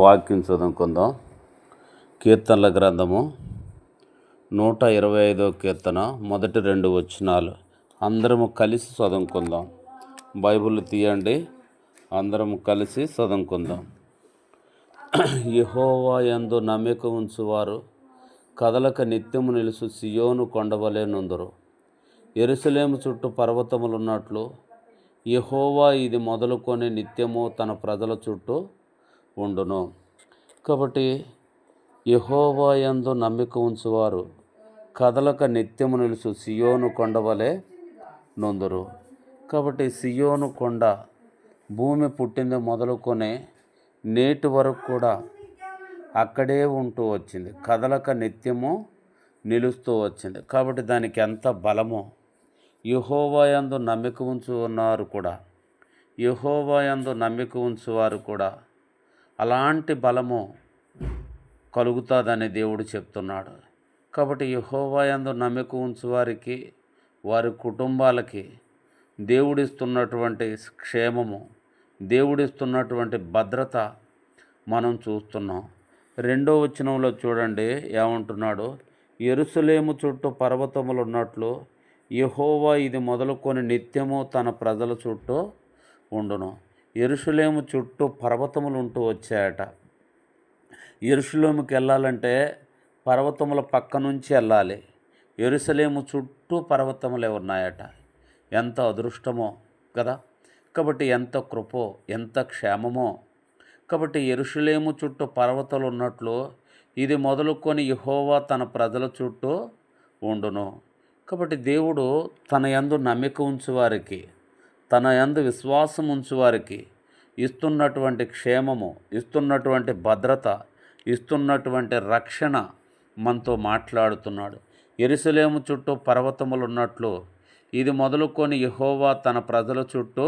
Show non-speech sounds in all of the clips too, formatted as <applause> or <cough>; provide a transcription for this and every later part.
వాక్యం చదువుకుందాం కీర్తనల గ్రంథము నూట ఇరవై ఐదో కీర్తన మొదటి రెండు వచనాలు. అందరము కలిసి చదువుకుందాం బైబిల్ తీయండి. అందరము కలిసి చదువుకుందాం యహోవా ఎందు నమ్మిక ఉంచువారు. కదలక నిత్యము నిలుసు సియోను కొండవలే నుందరు ఎరుసలేము చుట్టూ పర్వతములున్నట్లు. యహోవా ఇది మొదలుకొని నిత్యము తన ప్రజల చుట్టూ ఉండును. కాబట్టి యహోవాయందు నమ్మిక ఉంచువారు కదలక నిత్యము నిలుసు సియోను కొండవలే నొందురు. కాబట్టి సియోను కొండ భూమి పుట్టింది మొదలుకొని నేటి వరకు కూడా అక్కడే ఉంటూ వచ్చింది. కదలక నిత్యము నిలుస్తూ వచ్చింది. కాబట్టి దానికి ఎంత బలమో యహోవాయందు నమ్మిక ఉంచు ఉన్నారు కూడా యహోవాయందు నమ్మిక ఉంచువారు కూడా అలాంటి బలము కలుగుతుందని దేవుడు చెప్తున్నాడు. కాబట్టి యహోవాయందు నమ్మిక ఉంచువారికి వారి కుటుంబాలకి దేవుడిస్తున్నటువంటి క్షేమము దేవుడిస్తున్నటువంటి భద్రత మనం చూస్తున్నాం. రెండో వచనంలో చూడండి ఏమంటున్నాడు? ఎరుసలేము చుట్టూ పర్వతములు ఉన్నట్లు యహోవా ఇది మొదలుకొని నిత్యము తన ప్రజల చుట్టూ ఉండును. ఎరుసలేము చుట్టూ పర్వతములు ఉంటూ వచ్చాయట. ఎరుసలేముకి వెళ్ళాలంటే పర్వతముల పక్క నుంచి వెళ్ళాలి. ఎరుసలేము చుట్టూ పర్వతములే ఉన్నాయట. ఎంత అదృష్టమో కదా! కాబట్టి ఎంత కృపో ఎంత క్షేమమో! కాబట్టి ఎరుషులేము చుట్టూ పర్వతాలు ఉన్నట్లు ఇది మొదలుకొని యహోవా తన ప్రజల చుట్టూ ఉండును. కాబట్టి దేవుడు తన యందు నమ్మిక ఉంచువారికి తన యందు విశ్వాసం ఉంచువారికి ఇస్తున్నటువంటి క్షేమము ఇస్తున్నటువంటి భద్రత ఇస్తున్నటువంటి రక్షణ మనతో మాట్లాడుతున్నాడు. ఎరుసలేము చుట్టూ పర్వతములు ఉన్నట్లు ఇది మొదలుకొని యహోవా తన ప్రజల చుట్టూ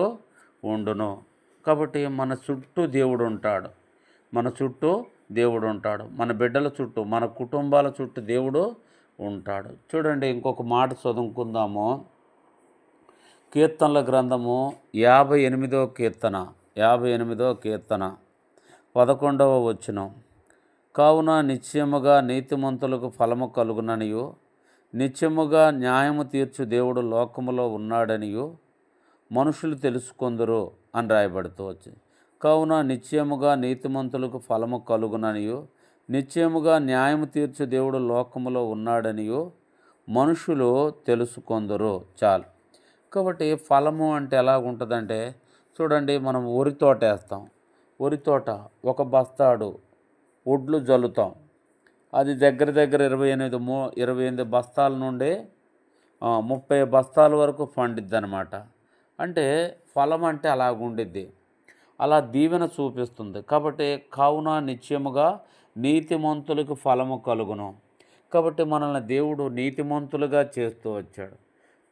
ఉండును. కాబట్టి మన చుట్టూ దేవుడు ఉంటాడు మన చుట్టూ దేవుడు ఉంటాడు మన బిడ్డల చుట్టూ మన కుటుంబాల చుట్టూ దేవుడు ఉంటాడు. చూడండి ఇంకొక మాట చదువుకుందాము. కీర్తనల గ్రంథము యాభై ఎనిమిదో కీర్తన యాభై ఎనిమిదో కీర్తన పదకొండవ వచనం. కావున నిశ్చయముగా నీతిమంతులకు ఫలము కలుగుననియు నిత్యముగా న్యాయము తీర్చు దేవుడు లోకములో ఉన్నాడనియు మనుషులు తెలుసుకొందరు అని రాయబడుతూ వచ్చింది కావున నిశ్చయముగా నీతిమంతులకు ఫలము కలుగుననియు నిశ్చయముగా న్యాయము తీర్చు దేవుడు లోకములో ఉన్నాడనియు మనుషులు తెలుసుకొందరు. చాలు. కాబట్టి ఫలము అంటే ఎలా ఉంటుందంటే చూడండి మనం వరి తోట వేస్తాం వరి తోట ఒక బస్తాడు ఒడ్లు జల్లుతాం. అది దగ్గర దగ్గర ఇరవై ఎనిమిది మూ ఇరవై ఎనిమిది బస్తాల నుండి ముప్పై బస్తాల వరకు పండిద్ది అనమాట అంటే ఫలం అంటే అలాగుండిద్ది. అలా దీవెన చూపిస్తుంది. కాబట్టి కావున నిశ్చయముగా నీతిమంతులకు ఫలము కలుగును. కాబట్టి మనల్ని దేవుడు నీతిమంతులుగా చేస్తూ వచ్చాడు.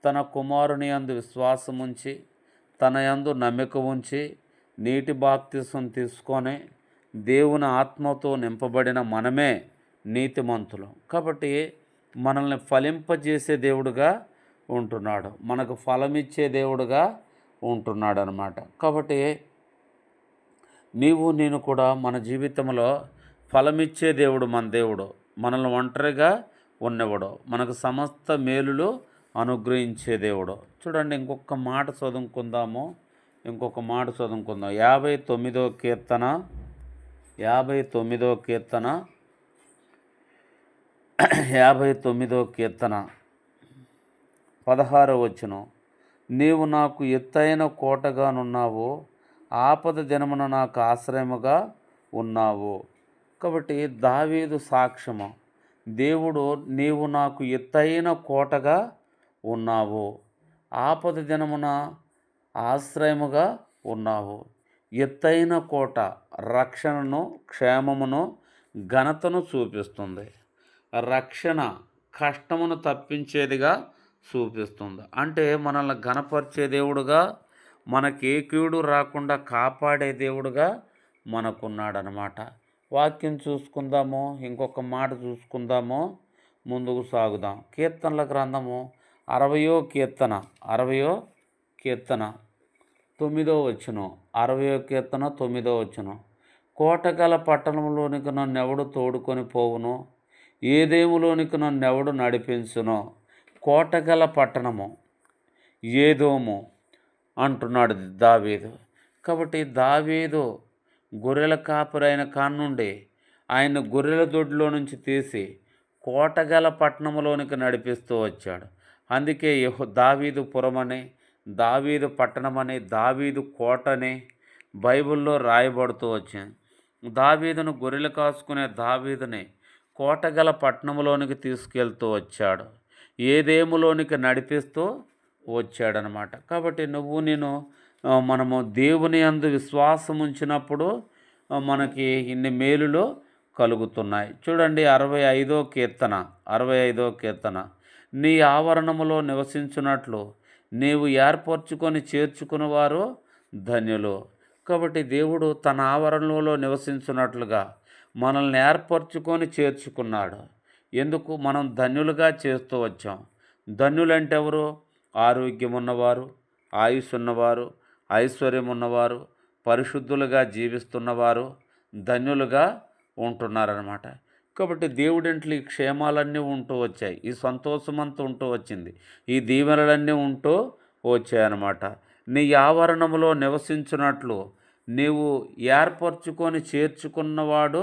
తన కుమారుని యందు విశ్వాసం ఉంచి తన యందు నమ్మిక ఉంచి నీటి బాప్తిసం తీసుకొని దేవుని ఆత్మతో నింపబడిన మనమే నీతిమంతులు. కాబట్టి మనల్ని ఫలింపజేసే దేవుడుగా ఉంటున్నాడు. మనకు ఫలమిచ్చే దేవుడుగా ఉంటున్నాడు అనమాట కాబట్టి నీవు నేను కూడా మన జీవితంలో ఫలమిచ్చే దేవుడు మన దేవుడు. మనల్ని ఒంటరిగా ఉన్నవాడు. మనకు సమస్త మేలులు అనుగ్రహించే దేవుడు. చూడండి ఇంకొక మాట చదువుకుందాము. ఇంకొక మాట చదువుకుందాం. యాభై తొమ్మిదో కీర్తన యాభై తొమ్మిదో కీర్తన యాభై తొమ్మిదో కీర్తన. పదహారో వచ్చును నీవు నాకు ఎత్తైన కోటగానున్నావు ఆపద దినమున నాకు ఆశ్రయముగా ఉన్నావు. కాబట్టి దావీదు సాక్ష్యము. దేవుడు నీవు నాకు ఎత్తైన కోటగా ఉన్నావు. ఆపద దినమున ఆశ్రయముగా ఉన్నావు. ఎత్తైన కోట రక్షణను క్షేమమును ఘనతను చూపిస్తుంది. రక్షణ కష్టమును తప్పించేదిగా చూపిస్తుంది. అంటే మనల్ని ఘనపరిచే దేవుడుగా మనకి ఏ కీడు రాకుండా కాపాడే దేవుడుగా మనకున్నాడనమాట. వాక్యం చూసుకుందాము ఇంకొక మాట చూసుకుందాము ముందుకు సాగుదాం. కీర్తనల గ్రంథము అరవయో కీర్తన అరవయో కీర్తన తొమ్మిదో వచ్చును అరవయో కీర్తన తొమ్మిదో వచ్చును కోటగల పట్టణంలోనికి నన్నెవడు తోడుకొని పోవును? ఏదేములోనికి నన్నెవడు ఎవడు నడిపించునో? కోటగల పట్టణము ఏదోము అంటున్నాడు దావీదు. కాబట్టి దావీదు గొర్రెల కాపురైన కాన్నుండి ఆయన గొర్రెల దొడ్లో నుంచి తీసి కోటగల పట్టణంలోనికి నడిపిస్తూ వచ్చాడు. అందుకే యెహో దావీదు పురమని దావీదు పట్టణమని దావీదు కోటని బైబిల్లో రాయబడుతూ వచ్చింది దావీదును గొర్రెలు కాసుకునే దావీదుని కోటగల పట్టణంలోనికి తీసుకెళ్తూ వచ్చాడు. ఏదేములోనికి నడిపిస్తూ వచ్చాడనమాట. కాబట్టి నువ్వు నేను మనము దేవుని అందు విశ్వాసం ఉంచినప్పుడు మనకి ఇన్ని మేలులు కలుగుతున్నాయి. చూడండి అరవై ఐదో కీర్తన అరవై ఐదో కీర్తన. నీ ఆవరణములో నివసించున్నట్లు నీవు ఏర్పరచుకొని చేర్చుకున్నవారు ధన్యులు. కాబట్టి దేవుడు తన ఆవరణలో నివసించున్నట్లుగా మనల్ని ఏర్పరచుకొని చేర్చుకున్నాడు. ఎందుకు? మనం ధన్యులుగా చేస్తూ వచ్చాం. ధన్యులంటే ఎవరు ఆరోగ్యం ఉన్నవారు ఆయుష్ ఉన్నవారు ఐశ్వర్యం ఉన్నవారు పరిశుద్ధులుగా జీవిస్తున్నవారు ధన్యులుగా ఉంటున్నారన్నమాట. కాబట్టి దేవుడింట్లో ఈ క్షేమాలన్నీ ఉంటూ వచ్చాయి. ఈ సంతోషమంతా ఉంటూ వచ్చింది. ఈ దీవెనలన్నీ ఉంటూ వచ్చాయన్నమాట. నీ ఆవరణములో నివసించినట్లు నీవు ఏర్పరచుకొని చేర్చుకున్నవాడు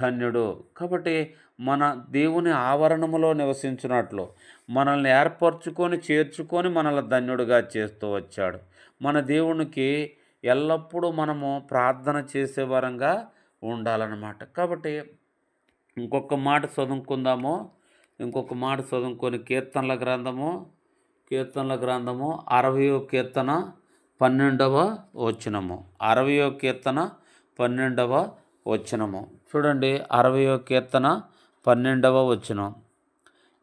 ధన్యుడు. కాబట్టి మన దేవుని ఆవరణములో నివసించినట్లు మనల్ని ఏర్పరచుకొని చేర్చుకొని మనల్ని ధన్యుడిగా చేస్తూ వచ్చాడు. మన దేవునికి ఎల్లప్పుడూ మనము ప్రార్థన చేసే వరంగా ఉండాలన్నమాట. కాబట్టి ఇంకొక మాట చదువుకుందాము. ఇంకొక మాట చదువుకొని కీర్తనల గ్రంథము. కీర్తనల గ్రంథము అరవయో కీర్తన పన్నెండవ వచనము. అరవయో కీర్తన పన్నెండవ వచనము. చూడండి అరవయో కీర్తన పన్నెండవ వచనం.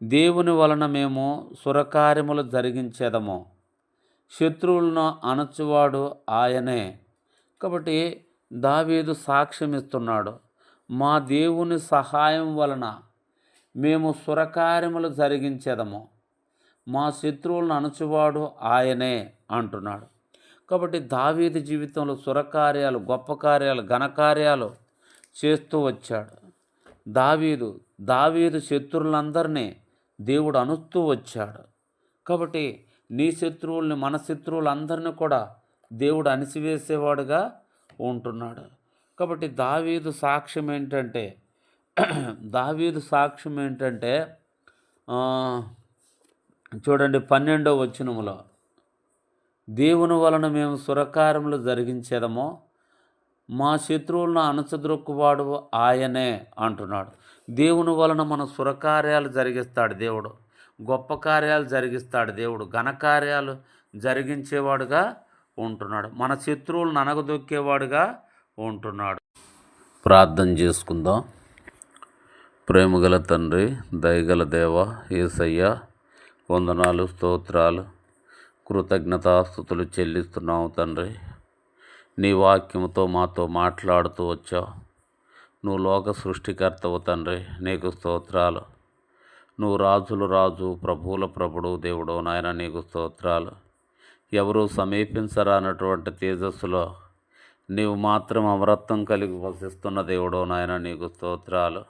దేవుని వలన మేము సురకార్యములు జరిగించేదము. శత్రువులను అణచువాడు ఆయనే. కాబట్టి దావీదు సాక్ష్యం ఇస్తున్నాడు మా దేవుని సహాయం వలన మేము సురకార్యములు జరిగించేదము. మా శత్రువులను అణచువాడు ఆయనే అంటున్నాడు. కాబట్టి దావీదు జీవితంలో సురకార్యాలు గొప్ప కార్యాలు ఘనకార్యాలు చేస్తూ వచ్చాడు. దావీదు దావీదు శత్రువులందరినీ దేవుడు అనుస్తూ వచ్చాడు. కాబట్టి నీ శత్రువుల్ని మన శత్రువులందరినీ కూడా దేవుడు అణిసివేసేవాడుగా ఉంటున్నాడు. కాబట్టి దావీదు సాక్ష్యం ఏంటంటే <clears throat> దావీదు సాక్ష్యం ఏంటంటే చూడండి పన్నెండో వచనములో దేవుని వలన మేము సురకారములు జరిగించేదమో మా శత్రువులను అణచద్రొక్కువాడు ఆయనే అంటున్నాడు. దేవుని వలన మన సురకార్యాలు జరిగిస్తాడు దేవుడు గొప్ప కార్యాలు జరిగిస్తాడు దేవుడు ఘనకార్యాలు జరిగించేవాడుగా ఉంటున్నాడు. మన శత్రువులను అనగదొక్కేవాడుగా ఉంటున్నాడు. ప్రార్థన చేసుకుందాం. ప్రేమగల తండ్రి దయగల దేవ ఏసయ్య వందనాలు స్తోత్రాలు కృతజ్ఞతాస్థుతులు చెల్లిస్తున్నావు తండ్రి. నీ వాక్యముతో మాతో మాట్లాడుతూ వచ్చావు. నువ్వు లోక సృష్టికర్తవు తండ్రి నీకు స్తోత్రాలు. నువ్వు రాజులు రాజు ప్రభువుల ప్రభుడు దేవుడు నాయన నీకు స్తోత్రాలు. ఎవరు సమీపించరానటువంటి తేజస్సులో నీవు మాత్రం అమరత్వం కలిగి వసిస్తున్న దేవుడు నాయన నీకు స్తోత్రాలు.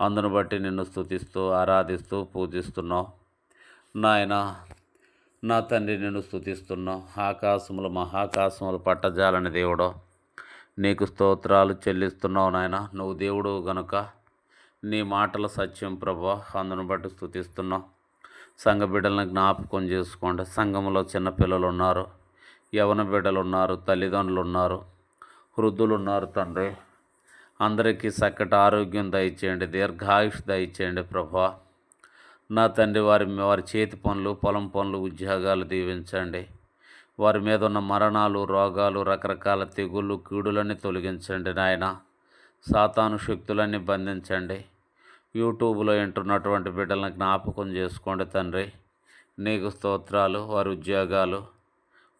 అందును బట్టి నిన్ను స్థుతిస్తూ ఆరాధిస్తూ పూజిస్తున్నావు. నాయన నా తండ్రి నిన్ను స్థుతిస్తున్నావు ఆకాశములు మహాకాశములు పట్టజాలని దేవుడో నీకు స్తోత్రాలు చెల్లిస్తున్నావు నాయన. నువ్వు దేవుడు గనుక నీ మాటల సత్యం ప్రభా అందును బట్టి స్థుతిస్తున్నావు సంఘ బిడ్డలను జ్ఞాపకం చేసుకోండి. సంఘంలో చిన్నపిల్లలు ఉన్నారు. యవన బిడ్డలు ఉన్నారు తల్లిదండ్రులు ఉన్నారు వృద్ధులు ఉన్నారు తండ్రి. అందరికీ చక్కటి ఆరోగ్యం దయచేయండి దీర్ఘాయుష్ దయచేయండి ప్రభా. నా తండ్రి వారి వారి చేతి పనులు పొలం పనులు ఉద్యోగాలు దీవించండి. వారి మీద ఉన్న మరణాలు రోగాలు రకరకాల తెగుళ్ళు కీడులన్నీ తొలగించండి నాయన. సాతాను శక్తులన్నీ బంధించండి. యూట్యూబ్లో వింటున్నటువంటి బిడ్డలను జ్ఞాపకం చేసుకోండి తండ్రి. నీకు స్తోత్రాలు వారి ఉద్యోగాలు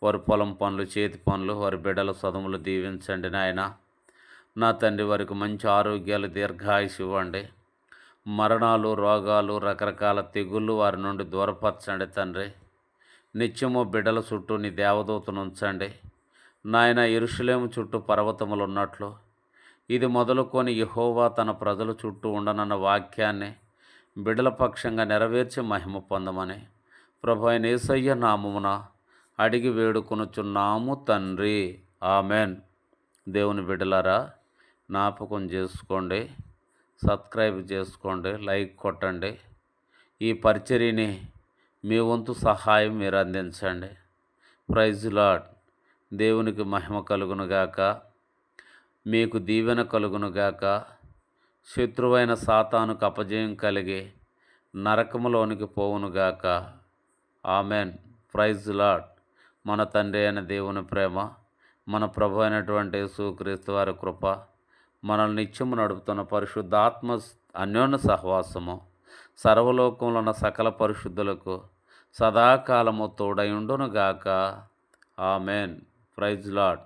వారి పొలం పనులు చేతి పనులు వారి బిడ్డల సదుములు దీవించండి నాయన. నా తండ్రి వారికి మంచి ఆరోగ్యాలు దీర్ఘాయుష్ ఇవ్వండి. మరణాలు రోగాలు రకరకాల తెగుళ్ళు వారి నుండి దూరపరచండి తండ్రి. నిత్యము బిడ్డల చుట్టూ నీ దేవదూతను ఉంచండి. నాయన ఇరుషులేము చుట్టూ పర్వతములు ఉన్నట్లు. ఇది మొదలుకొని యహోవా తన ప్రజల చుట్టూ ఉండనన్న వాక్యాన్ని బిడల పక్షంగా నెరవేర్చి మహిమ పొందమని. ప్రభు అయిన ఏసయ్య నామమున అడిగి వేడుకొనుచున్నాము తండ్రి. ఆమెన్. దేవుని బిడ్డలారా జ్ఞాపకం చేసుకోండి సబ్స్క్రైబ్ చేసుకోండి లైక్ కొట్టండి. ఈ పరిచర్యని మీ వంతు సహాయం మీరు అందించండి. ప్రైజ్ లాడ్ దేవునికి మహిమ కలుగునుగాక మీకు దీవెన కలుగునుగాక శత్రువైన సాతానుకు అపజయం కలిగి నరకములోనికి పోవునుగాక ఆమెన్. ప్రైజ్ లాడ్ మన తండ్రి అయిన దేవుని ప్రేమ మన ప్రభు అయినటువంటి యేసుక్రీస్తు వారి కృప మనల్ని నిత్యము నడుపుతున్న పరిశుద్ధాత్మ అన్యోన్య సహవాసము సర్వలోకంలో ఉన్న సకల పరిశుద్ధులకు సదాకాలము తోడయుండునుగాక ఆమెన్. Praise lord